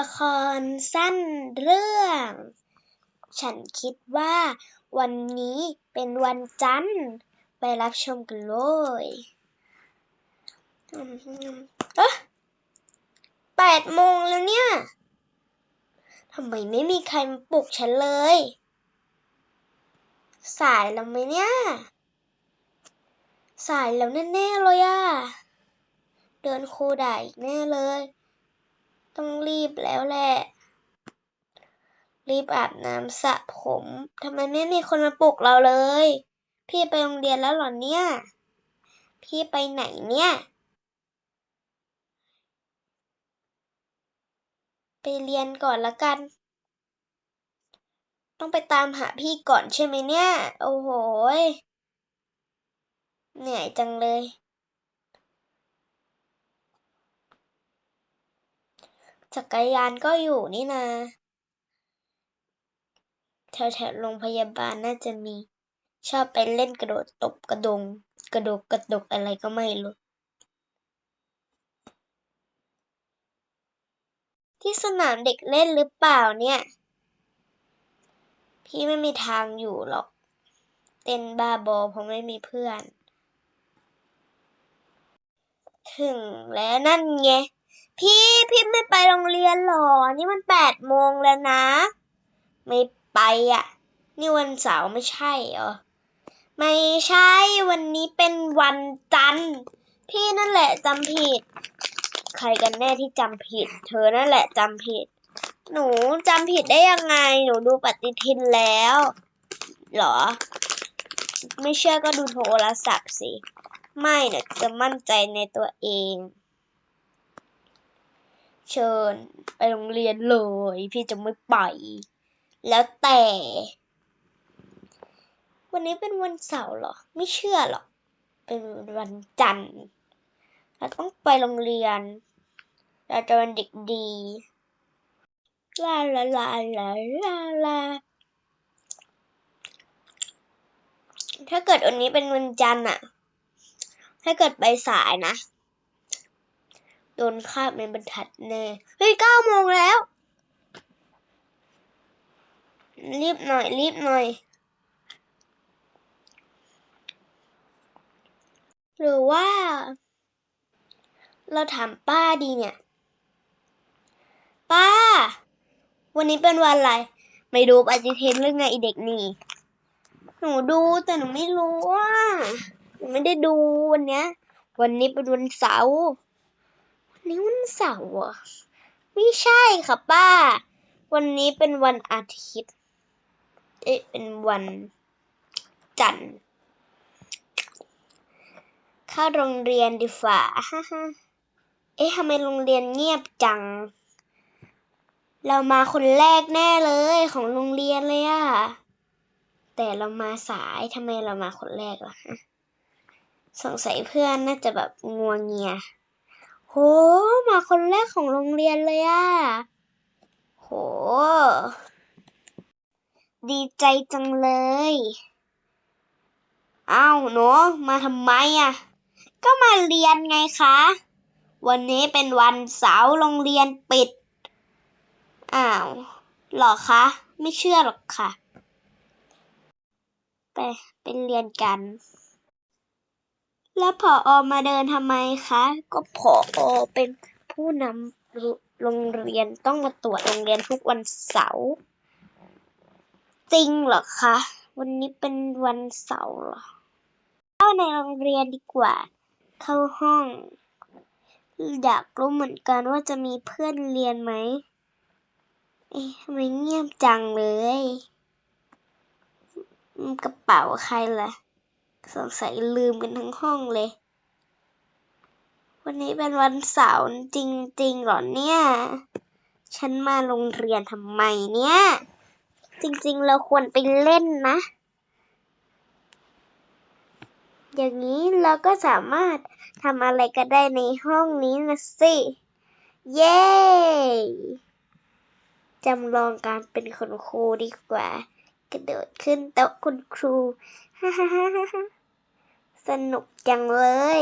ละครสั้นเรื่อง ฉันคิดว่าวันนี้เป็นวันจันทร์ ไปรับชมกันเลยเอ๊ะแปดโมงแล้วเนี่ยทำไมไม่มีใครมาปลุกฉันเลย สายแล้วไหมเนี่ย สายแล้วแน่ๆเลยอะเดินครูด่าอีกแน่เลย ต้องรีบแล้วแหละ รีบอาบน้ำสระผมทำไมไม่มีคนมาปลุกเราเลย พี่ไปโรงเรียนแล้วหรอเนี่ย พี่ไปไหนเนี่ย ไปเรียนก่อนละกัน ต้องไปตามหาพี่ก่อนใช่ไหมเนี่ย โอ้โห เหนื่อยจังเลย จักรยานก็อยู่นี่นาแถวแถวโรงพยาบาลน่าจะมี ชอบไปเล่นกระโดดตบกระดง กระโดดกระดกอะไรก็ไม่รู้ ที่สนามเด็กเล่นหรือเปล่าเนี่ย พี่ไม่มีทางอยู่หรอก เต้นบ้าบอเพราะไม่มีเพื่อน ถึงแล้วนั่นไง พี่พี่ไม่ไปโรงเรียนหรอ นี่มันแปดโมงแล้วนะ ไม่ไปอะ นี่วันเสาร์ไม่ใช่เหรอ ไม่ใช่วันนี้เป็นวันจันทร์ พี่นั่นแหละจำผิด ใครกันแน่ที่จำผิด เธอนั่นแหละจำผิด หนูจำผิดได้ยังไง หนูดูปฏิทินแล้วหรอ ไม่เชื่อก็ดูโทรศัพท์สิ ไม่เนี่ยจะมั่นใจในตัวเอง เชิญไปโรงเรียนเลย พี่จะไม่ไป แล้วแต่ วันนี้เป็นวันเสาร์หรอ ไม่เชื่อหรอก เป็นวันจันทร์ เราต้องไปโรงเรียน เราจะเป็นเด็กดีลาลาลาลาลาลาถ้าเกิดวันนี้เป็นวันจันทร์อะถ้าเกิดไปสายนะ โดนคาบในบรรทัดแน่เฮ้ยเก้าโมงแล้ว รีบหน่อย รีบหน่อย หรือว่า เราถามป้าดีเนี่ย ป้า วันนี้เป็นวันอะไร ไม่ดูปฏิทินหรือไงไอเด็กนี่หนูดูแต่หนูไม่รู้ว่าหนูไม่ได้ดูวันเนี้ย วันนี้เป็นวันเสาร์ นี้วันเสาร์เหรอไม่ใช่ค่ะป้า วันนี้เป็นวันอาทิตย์ เอ๊ะ เป็นวันจันทร์ เข้าโรงเรียนดีฝ่าฮ่าฮ่าเอ๊ะทำไมโรงเรียนเงียบจัง เรามาคนแรกแน่เลยของโรงเรียนเลยอะแต่เรามาสายทำไมเรามาคนแรกล่ะฮะสงสัยเพื่อนน่าจะแบบงัวเงีย โห มาคนแรกของโรงเรียนเลยอะโห ดีใจจังเลย อ้าวหนูมาทำไมอะ ก็มาเรียนไงคะ วันนี้เป็นวันเสาร์โรงเรียนปิด อ้าวหรอคะ ไม่เชื่อหรอกค่ะ ไปไปเรียนกัน แล้วผออมาเดินทำไมคะ ก็ผออเป็นผู้นำโรงเรียนต้องมาตรวจโรงเรียนทุกวันเสาร์จริงเหรอคะ วันนี้เป็นวันเสาร์เหรอเข้าในโรงเรียนดีกว่า เข้าห้อง อยากรู้เหมือนกันว่าจะมีเพื่อนเรียนไหมเอ๊ะทำไมเงียบจังเลย กระเป๋าใครล่ะ สงสัยลืมกันทั้งห้องเลย วันนี้เป็นวันเสาร์จริงๆหรอเนี่ย ฉันมาโรงเรียนทำไมเนี่ย จริงๆเราควรไปเล่นนะ อย่างนี้เราก็สามารถทำอะไรก็ได้ในห้องนี้นะสิ เย้จำลองการเป็นคุณครูดีกว่า กระโดดขึ้นโต๊ะคุณครู ฮ่าฮ่าฮ่าสนุกจังเลย